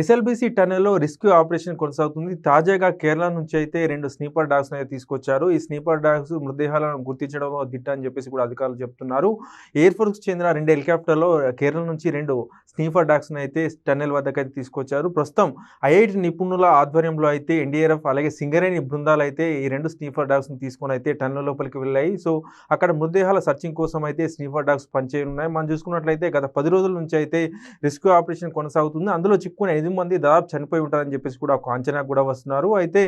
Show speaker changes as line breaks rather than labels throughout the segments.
SLBC టన్నెల్లో rescue operation కొనసాగుతుంది. తాజాగా కేరళ నుంచి అయితే రెండు స్నీపర్ డాగ్స్ అయితే తీసుకొచ్చారు. ఈ స్నీపర్ డాగ్స్ మృతదేహాలను గుర్తించడంలో దిట్ట అని చెప్పేసి కూడా అధికారులు చెప్తున్నారు. ఎయిర్ ఫోర్స్కి చెందిన రెండు హెలికాప్టర్లో కేరళ నుంచి రెండు స్నీఫర్ డాగ్స్ని అయితే టన్నెల్ వద్దకు అయితే తీసుకొచ్చారు. ప్రస్తుతం ఐఐటి నిపుణుల ఆధ్వర్యంలో అయితే ఎన్డీఆర్ఎఫ్ అలాగే సింగరేణి బృందాలు అయితే ఈ రెండు స్నీఫర్ డాగ్స్ని తీసుకొని అయితే టన్నెల్ లోపలికి వెళ్ళాయి. సో అక్కడ మృతదేహాల సర్చింగ్ కోసం అయితే స్నీఫర్ డాగ్స్ పనిచేయనున్నాయి మనం చూసుకున్నట్లయితే గత పది రోజుల నుంచి అయితే రెస్క్యూ ఆపరేషన్ కొనసాగుతుంది. అందులో చిక్కుకున్న ఎనిమిది మంది దాదాపు చనిపోయి ఉంటారని చెప్పేసి కూడా ఒక అంచనా కూడా వస్తున్నారు. అయితే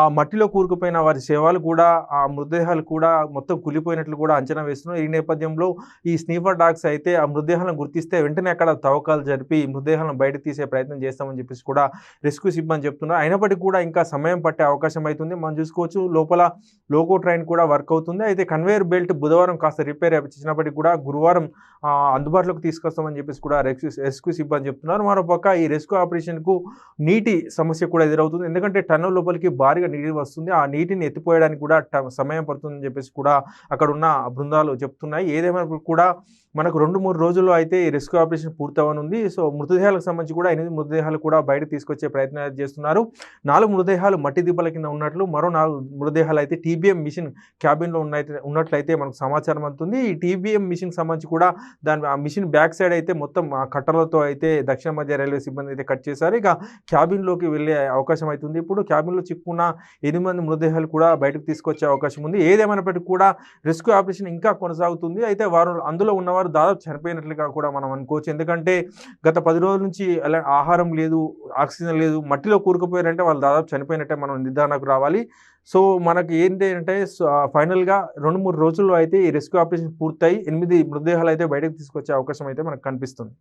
ఆ మట్టిలో కూరుకుపోయిన వారి శవాలు కూడా ఆ మృతదేహాలు కూడా మొత్తం కులిపోయినట్లు కూడా అంచనా వేస్తున్నారు. ఈ నేపథ్యంలో ఈ స్నీఫర్ డాగ్స్ అయితే ఆ మృతదేహాలను గుర్తిస్తే వెంటనే అక్కడ తవ్వకాలు జరిపి మృతదేహాలను బయట తీసే ప్రయత్నం చేస్తామని చెప్పేసి కూడా రెస్క్యూ సిబ్బంది చెప్తున్నారు. అయినప్పటికీ కూడా ఇంకా సమయం పట్టే అవకాశం అవుతుంది మనం చూసుకోవచ్చు లోపల లోకో ట్రైన్ కూడా వర్క్ అవుతుంది. అయితే కన్వేయర్ బెల్ట్ బుధవారం కాస్త రిపేర్ చేసినప్పటికీ కూడా గురువారం అందుబాటులోకి తీసుకొస్తామని చెప్పేసి కూడా రెస్క్యూ రెస్క్యూ సిబ్బంది చెప్తున్నారు. మరోపక్క ఈ రెస్క్యూ కార్పొరేషన్కు నీటి సమస్య కూడా ఎదురవుతుంది. ఎందుకంటే టన్నుల లోపలికి భారీగా నీరు వస్తుంది. ఆ నీటిని ఎత్తిపోయడానికి కూడా సమయం పడుతుందని చెప్పేసి కూడా అక్కడ ఉన్న బృందాలు చెప్తున్నాయి. ఏదేమైనా కూడా మనకు రెండు మూడు రోజుల్లో అయితే ఈ రెస్క్యూ ఆపరేషన్ పూర్తవనుంది. సో మృతదేహాలకు సంబంధించి కూడా ఎనిమిది మృతదేహాలు కూడా బయట తీసుకొచ్చే ప్రయత్నాలు చేస్తున్నారు. నాలుగు మృతదేహాలు మట్టి దీపాల కింద ఉన్నట్లు మరో నాలుగు మృతదేహాలు అయితే టీబీఎం మిషన్ క్యాబిన్లో ఉన్న ఉన్నట్లయితే మనకు సమాచారం అందుతుంది. ఈ టీబీఎం మిషన్ సంబంధించి కూడా దాని ఆ మిషన్ బ్యాక్ సైడ్ అయితే మొత్తం ఆ కట్టలతో అయితే దక్షిణ మధ్య రైల్వే సిబ్బంది అయితే కట్ చేశారు. ఇక క్యాబిన్లోకి వెళ్ళే అవకాశం అవుతుంది ఇప్పుడు క్యాబిన్లో చిక్కున్న ఎనిమిది మంది మృతదేహాలు కూడా బయటకు తీసుకొచ్చే అవకాశం ఉంది. ఏదేమైనప్పటికీ కూడా రెస్క్యూ ఆపరేషన్ ఇంకా కొనసాగుతుంది. అయితే వారు అందులో ఉన్నవారు దాదాపు చనిపోయినట్లుగా కూడా మనం అనుకోవచ్చు. ఎందుకంటే గత పది రోజుల నుంచి అలా ఆహారం లేదు ఆక్సిజన్ లేదు మట్టిలో కూరుకుపోయారంటే వాళ్ళు దాదాపు చనిపోయినట్టే మనం నిర్ధారణకు రావాలి. సో మనకి ఏంటి అంటే ఫైనల్గా రెండు మూడు రోజుల్లో అయితే ఈ రెస్క్యూ ఆపరేషన్ పూర్తయి ఎనిమిది మృతదేహాలు అయితే బయటకు తీసుకొచ్చే అవకాశం అయితే మనకు కనిపిస్తుంది.